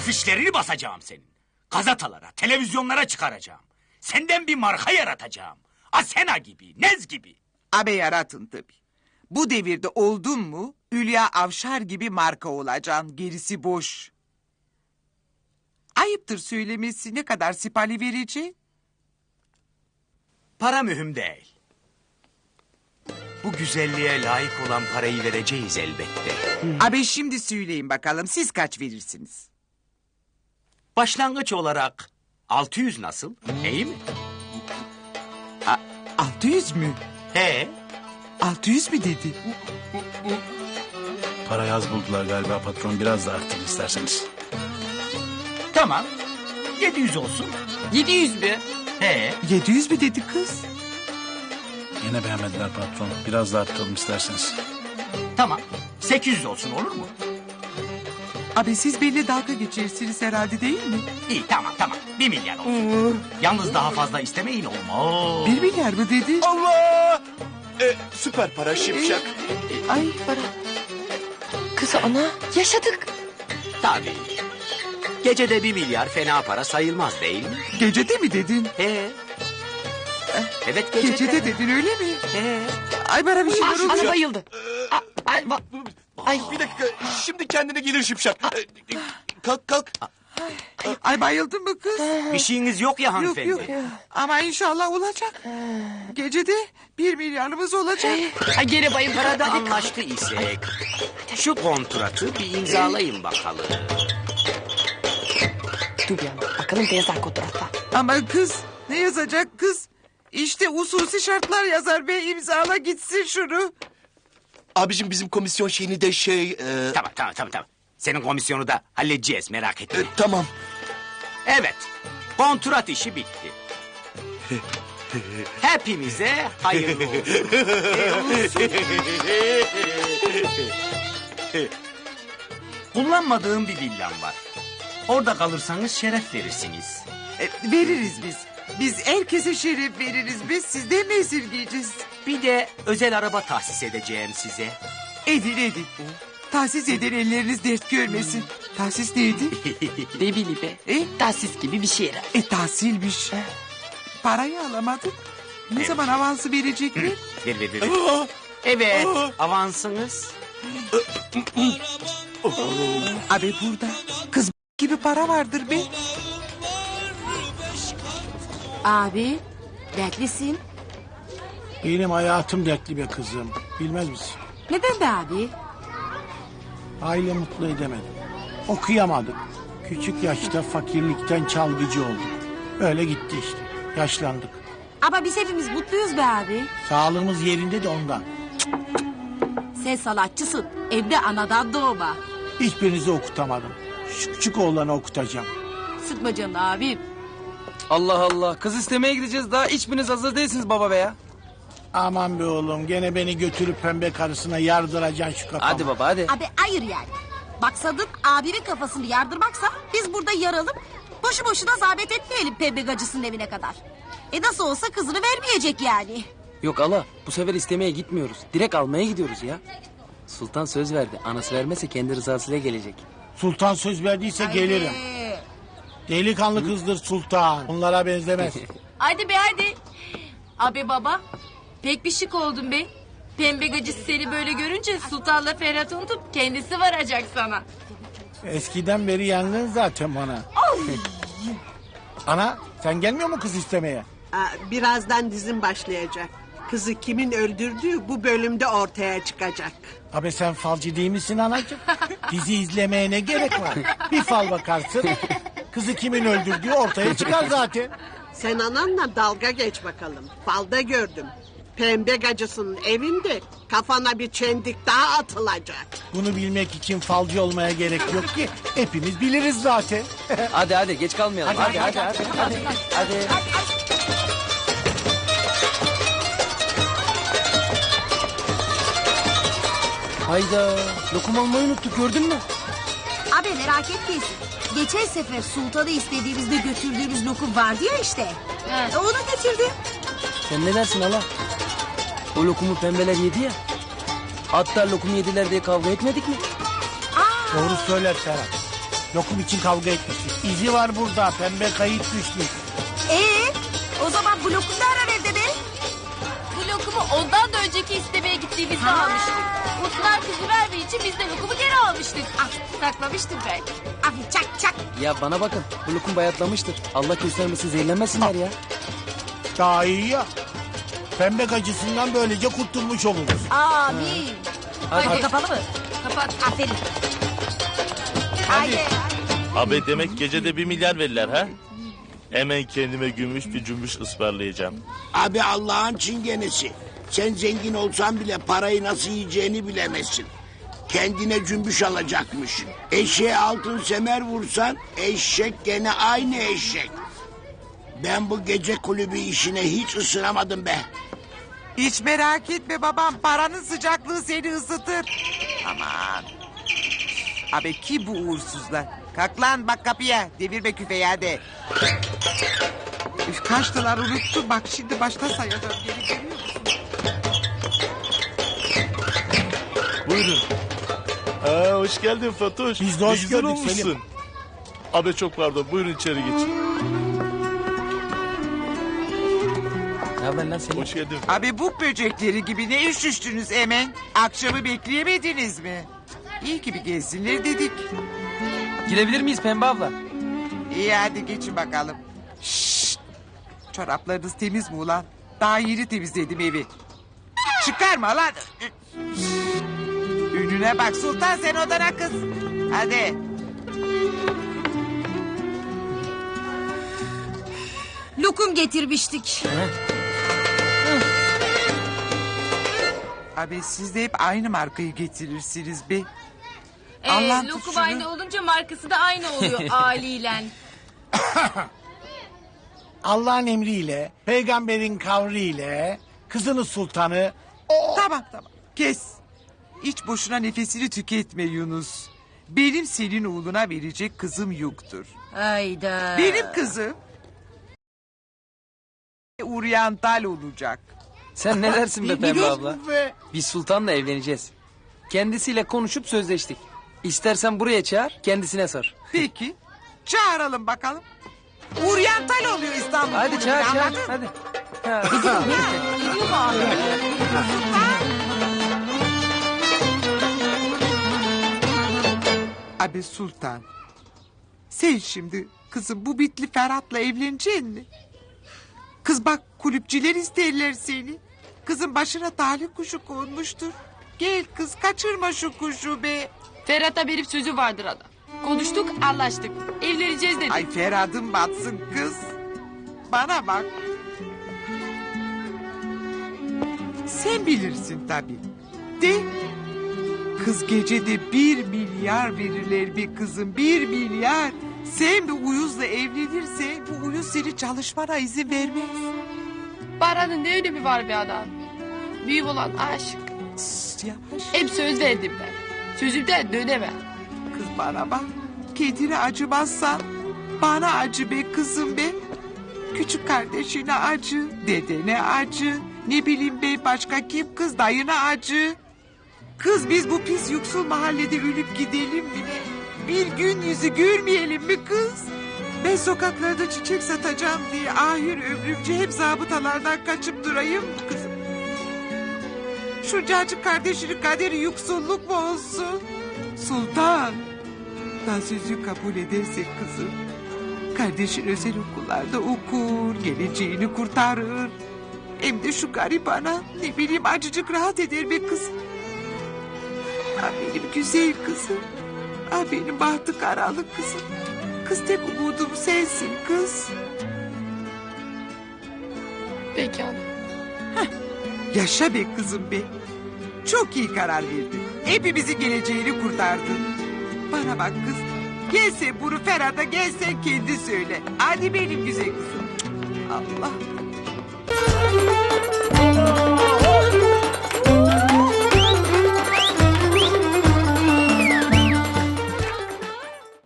Afişlerini basacağım senin. Gazetalara, televizyonlara çıkaracağım. Senden bir marka yaratacağım. Asena gibi, Nez gibi. Abe yaratın tabii. Bu devirde oldun mu Hülya Avşar gibi marka olacaksın. Gerisi boş. Ayıptır söylemesi ne kadar sipali verici? Para mühim değil. Bu güzelliğe layık olan parayı vereceğiz elbette. Abi şimdi söyleyin bakalım siz kaç verirsiniz? Başlangıç olarak 600 nasıl? İyi mi? 600 mü? He. 600 mü dedi? Para yaz buldular galiba patron. Biraz da arttırın isterseniz. Tamam. 700 olsun. 700 mü? He. 700 mü dedi kız? Yine beğenmediler patron. Biraz da arttıralım isterseniz. Tamam. 800 olsun olur mu? Abi siz benimle dalga geçersiniz herhalde değil mi? İyi tamam tamam. 1 milyar olsun. Yalnız daha fazla istemeyin olmaz. Bir milyar mı dedi? Allah! E, süper para şipşak. Ay para. Kız ana yaşadık. Tabii. Gecede 1 milyar fena para sayılmaz değil mi? Gecede mi dedin? He. Evet gecede. Gecede dedin öyle mi? He. Ay bana bir şeyler Ah, oluyor. ana bayıldı. Ah, ay, va- ay, Bir dakika şimdi kendine gelir şipşak. E, kalk kalk. Ay bayıldın mı kız? Bir şeyiniz yok ya Yok hanımefendi. yok. Ama inşallah olacak. Gecede bir milyarımız olacak. ay gene bayım Parada anlaştı isek şu kontratı bir imzalayın bakalım. Dur bir yana. Bakalım ne yazar kontratta. Ama kız ne yazacak kız? İşte usulsi şartlar yazar be imzala gitsin şunu. Abicim bizim komisyon şeyini de şey... e, Tamam tamam tamam tamam. Senin komisyonu da halledeceğiz merak etme. e, tamam. Evet. Kontrat işi bitti. Hepimize hayırlı olsun. Kullanmadığım bir villam var. Orada kalırsanız şeref verirsiniz. E, veririz biz. Biz herkese şeref veririz biz. Sizden mi esirgeyeceğiz? Bir de özel araba tahsis edeceğim size. Edin edin. Tahsis eden elleriniz dert görmesin. Tahsis neydi? Ne bileyim be. E? Tahsis gibi bir şey herhalde. E tahsilmiş. Parayı alamadık. Ne Evet. zaman avansı verecekler? Ver ver ver. ver. Evet avansınız. Abi burada kız gibi para vardır be. Abi, dertlisin. Benim hayatım dertli be kızım. Bilmez misin? Neden be abi? Aile mutlu edemedim. Okuyamadık. Küçük yaşta fakirlikten çalgıcı olduk. Öyle gitti işte. Yaşlandık. Ama biz hepimiz mutluyuz be abi. Sağlığımız yerinde de ondan. Sen sanatçısın. Evde anadan doğma. Hiçbirinizi okutamadım. Şu küçük oğlanı okutacağım. Sıkma canını abim. Allah Allah. Kız istemeye gideceğiz daha hiçbiriniz hazır değilsiniz baba be ya. Aman be oğlum gene beni götürüp pembe karısına yardıracaksın şu kafamı. Hadi baba hadi. Abi hayır yani. Maksadın abimin kafasını yardırmaksa biz burada yaralım. Boşu boşuna zahmet etmeyelim pembe gacısının evine kadar. E nasıl olsa kızını vermeyecek yani. Yok Allah bu sefer istemeye gitmiyoruz. Direkt almaya gidiyoruz ya. Sultan söz verdi. Anası vermezse kendi rızasıyla gelecek. Sultan söz verdiyse gelirim. Ee, Delikanlı kızdır sultan. Onlara benzemez. Hadi be hadi. Abi baba pek bir şık oldun be. Pembe gacısı seni böyle görünce Sultan'la Ferhat unutup kendisi varacak sana. Eskiden beri yandın zaten bana. Ana sen gelmiyor mu kız istemeye? Aa, Birazdan dizim başlayacak. Kızı kimin öldürdüğü bu bölümde ortaya çıkacak. Abi sen falcı değil misin anacığım? Dizi izlemeye ne gerek var? Bir fal bakarsın. Kızı kimin öldürdüğü ortaya çıkar zaten. Sen ananla dalga geç bakalım. Falda gördüm. Pembe gacısının evinde kafana bir çendik daha atılacak. Bunu bilmek için falcı olmaya gerek yok ki. Hepimiz biliriz zaten. Hadi hadi geç kalmayalım. Hadi hadi hadi. Hadi. hadi. Hayda. Lokum almayı unuttuk gördün mü? abi merak etmeyin. Geçen sefer sultanı istediğimizde götürdüğümüz lokum vardı ya işte. E, onu getirdim. Sen ne dersin hala? O lokumu pembeler yedi ya. Hatta lokum yediler diye kavga etmedik mi? Doğru söyler Serhat. Lokum için kavga etmiştik. İzi var burada. Pembe kayıt düşmüş. Ee, o zaman bu lokum ne ara verdi be? Bu lokumu ondan da önceki istemeye gittiğimizde almıştık. Mutlular kızı verdiği için biz de lokumu geri almıştık. Ah, saklamıştım ben. Abi çak çak. Ya bana bakın bu lokum bayatlamıştır. Allah göstermesin zehirlenmesinler ya. Daha iyi ya. Pembe gacısından böylece kurtulmuş oluruz. Amin. Hadi. Kapalı mı? Kapat. Aferin. Haydi. Abi demek gecede bir milyar verirler ha? Hemen kendime gümüş bir cümbüş ısmarlayacağım. Abi Allah'ın çingenesi. Sen zengin olsan bile parayı nasıl yiyeceğini bilemezsin. Kendine cümbüş alacakmış. Eşeğe altın semer vursan eşek gene aynı eşek. Ben bu gece kulübü işine hiç ısınamadım be. Hiç merak etme babam. Paranın sıcaklığı seni ısıtır. Aman. Abi ki bu uğursuzlar? Kalk lan bak kapıya. Devirme küfeyi hadi. Üf, kaçtılar unuttum. Bak şimdi başta sayacağım. Geri musun? Buyurun. Aa, hoş geldin Fatoş. Biz de hoş olmuşsun. Selim. Abi çok pardon. Buyurun içeri geçin. Haber lan? Hoş geldin. Abi bu böcekleri gibi ne üşüştünüz hemen? Akşamı bekleyemediniz mi? İyi gibi gelsinler dedik. Girebilir miyiz Pembe abla? İyi hadi geçin bakalım. Şşt! Çoraplarınız temiz mi ulan? Daha yeni temizledim evi. Çıkarma lan. Önüne bak Sultan sen odana kız. Hadi. Lokum getirmiştik. Abi siz de hep aynı markayı getirirsiniz be. Ee, Allah lokum tut şunu. aynı olunca markası da aynı oluyor haliyle. Allah'ın emriyle, peygamberin kavriyle, kızını sultanı... Tamam tamam kes. Hiç boşuna nefesini tüketme Yunus. Benim senin oğluna verecek kızım yoktur. Hayda. Benim kızım... Oriental olacak. Sen ne dersin be Pembe abla? Ve Biz Sultan'la evleneceğiz. Kendisiyle konuşup sözleştik. İstersen buraya çağır kendisine sor. Peki. Çağıralım bakalım. Oriental oluyor İstanbul. Hadi çağır çağır anladın? hadi. Abi Sultan. Sen şimdi kızım bu bitli Ferhat'la evleneceksin mi? Kız bak kulüpçüler isterler seni. Kızın başına talih kuşu konmuştur. Gel kız kaçırma şu kuşu be. Ferhat'a benim sözü vardır ada. Konuştuk anlaştık. Evleneceğiz dedik. Ay Ferhat'ın batsın kız. Bana bak. Sen bilirsin tabii. De. Kız gecede bir milyar verirler bir kızım. Bir milyar. Sen bir uyuzla evlenirse bu uyuz seni çalışmana izin vermez. Paranın ne önemi var be adam? Büyük olan aşk. Sus, yavaş. Hep söz verdim ben. Sözümden dönemem. Kız bana bak. Kendine acımazsan bana acı be kızım be. Küçük kardeşine acı, dedene acı. Ne bileyim be başka kim kız dayına acı. Kız biz bu pis yoksul mahallede ölüp gidelim mi? Bir gün yüzü görmeyelim mi kız? Ben sokaklarda çiçek satacağım diye ahir ömrümce hep zabıtalardan kaçıp durayım mı kızım? Şu cacık kardeşinin kaderi yoksulluk mu olsun? Sultan. Dansözü kabul edersek kızım. Kardeşin özel okullarda okur, geleceğini kurtarır. Hem de şu garibana ne bileyim acıcık rahat eder be kızım. Ah benim güzel kızım. Ah benim bahtı karalı kızım. Kız tek umudum sensin kız. Peki ana. Yaşa be kızım be. Çok iyi karar verdin. Hepimizin geleceğini kurtardın. Bana bak kız. Gel sen bunu Ferhat'a gel sen kendi söyle. Hadi benim güzel kızım. Allah